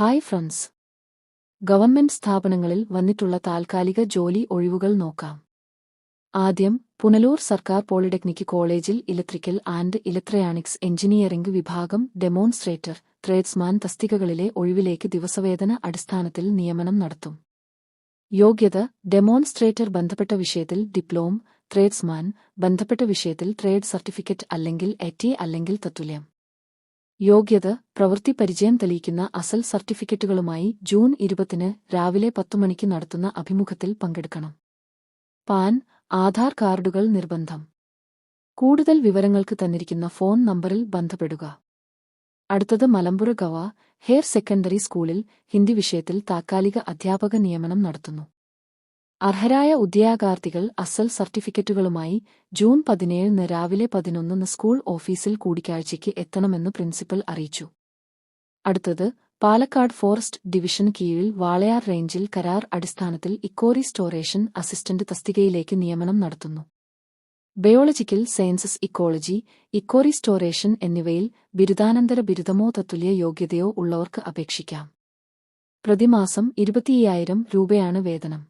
Hi friends government സ്ഥാപനങ്ങളിൽ വന്നിട്ടുള്ള താൽക്കാലിക ജോലി ഒഴിവുകൾ നോക്കാം. ആദ്യം പുനലൂർ സർക്കാർ പോളിടെക്നിക് കോളേജിൽ ഇലക്ട്രിക്കൽ ആൻഡ് ഇലക്ട്രോണിക്സ് എഞ്ചിനീയറിംഗ് വിഭാഗം ഡെമോൺസ്ട്രേറ്റർ ട്രേഡ്സ്മാൻ തസ്തികകളിലെ ഒഴിവിലേക്ക് ദിവസവേതന അടിസ്ഥാനത്തിൽ നിയമനം നടത്തും. യോഗ്യത ഡെമോൺസ്ട്രേറ്റർ ബന്ധപ്പെട്ട വിഷയത്തിൽ ഡിപ്ലോം ട്രേഡ്സ്മാൻ ബന്ധപ്പെട്ട വിഷയത്തിൽ ട്രേഡ് സർട്ടിഫിക്കറ്റ് അല്ലെങ്കിൽ എറ്റി അല്ലെങ്കിൽ തത്തുല്യം. യോഗ്യത പ്രവൃത്തി പരിചയം തെളിയിക്കുന്ന അസൽ സർട്ടിഫിക്കറ്റുകളുമായി ജൂൺ ഇരുപത്തിന് രാവിലെ പത്തുമണിക്ക് നടത്തുന്ന അഭിമുഖത്തിൽ പങ്കെടുക്കണം. പാൻ ആധാർ കാർഡുകൾ നിർബന്ധം. കൂടുതൽ വിവരങ്ങൾക്ക് തന്നിരിക്കുന്ന ഫോൺ നമ്പറിൽ ബന്ധപ്പെടുക. അടുത്തത് മലമ്പുര ഗവ ഹെയർ സെക്കൻഡറി സ്കൂളിൽ ഹിന്ദി വിഷയത്തിൽ താത്കാലിക അധ്യാപക നിയമനം നടത്തുന്നു. അർഹരായ ഉദ്യോഗാർത്ഥികൾ അസൽ സർട്ടിഫിക്കറ്റുകളുമായി ജൂൺ പതിനേഴിന് രാവിലെ പതിനൊന്നിന് സ്കൂൾ ഓഫീസിൽ കൂടിക്കാഴ്ചയ്ക്ക് എത്തണമെന്ന് പ്രിൻസിപ്പൽ അറിയിച്ചു. അടുത്തത് പാലക്കാട് ഫോറസ്റ്റ് ഡിവിഷൻ കീഴിൽ വാളയാർ റേഞ്ചിൽ കരാർ അടിസ്ഥാനത്തിൽ ഇക്കോറി സ്റ്റോറേഷൻ അസിസ്റ്റന്റ് തസ്തികയിലേക്ക് നിയമനം നടത്തുന്നു. Biological sciences ecology eco restoration എന്നിവയിൽ ബിരുദാനന്തര ബിരുദമോ തത്തുല്യ യോഗ്യതയോ ഉള്ളവർക്ക് അപേക്ഷിക്കാം. പ്രതിമാസം ഇരുപത്തിയ്യായിരം രൂപയാണ് വേതനം.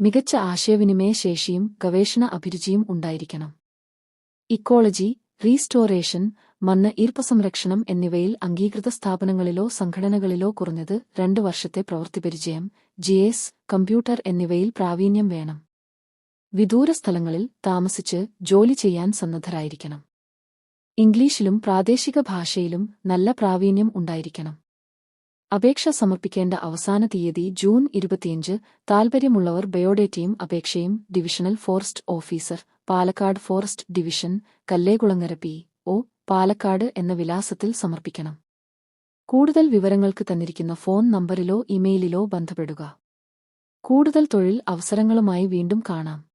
മികച്ച ആശയവിനിമയ ശേഷിയും ഗവേഷണ അഭിരുചിയും ഉണ്ടായിരിക്കണം. ഇക്കോളജി റീസ്റ്റോറേഷൻ മണ്ണ് ഈർപ്പസംരക്ഷണം എന്നിവയിൽ അംഗീകൃത സ്ഥാപനങ്ങളിലോ സംഘടനകളിലോ കുറഞ്ഞത് രണ്ട് വർഷത്തെ പ്രവൃത്തി പരിചയം ജി ജിഎസ് കമ്പ്യൂട്ടർ എന്നിവയിൽ പ്രാവീണ്യം വേണം. വിദൂര സ്ഥലങ്ങളിൽ താമസിച്ച് ജോലി ചെയ്യാൻ സന്നദ്ധരായിരിക്കണം. ഇംഗ്ലീഷിലും പ്രാദേശിക ഭാഷയിലും നല്ല പ്രാവീണ്യം ഉണ്ടായിരിക്കണം. അപേക്ഷ സമർപ്പിക്കേണ്ട അവസാന തീയതി ജൂൺ ഇരുപത്തിയഞ്ച്. താൽപര്യമുള്ളവർ ബയോഡേറ്റയും അപേക്ഷയും divisional forest officer Palakkad forest division Kallekulangara P O Palakkad എന്ന വിലാസത്തിൽ സമർപ്പിക്കണം. കൂടുതൽ വിവരങ്ങൾക്ക് തന്നിരിക്കുന്ന ഫോൺ നമ്പറിലോ ഇമെയിലിലോ ബന്ധപ്പെടുക. കൂടുതൽ തൊഴിൽ അവസരങ്ങളുമായി വീണ്ടും കാണാം.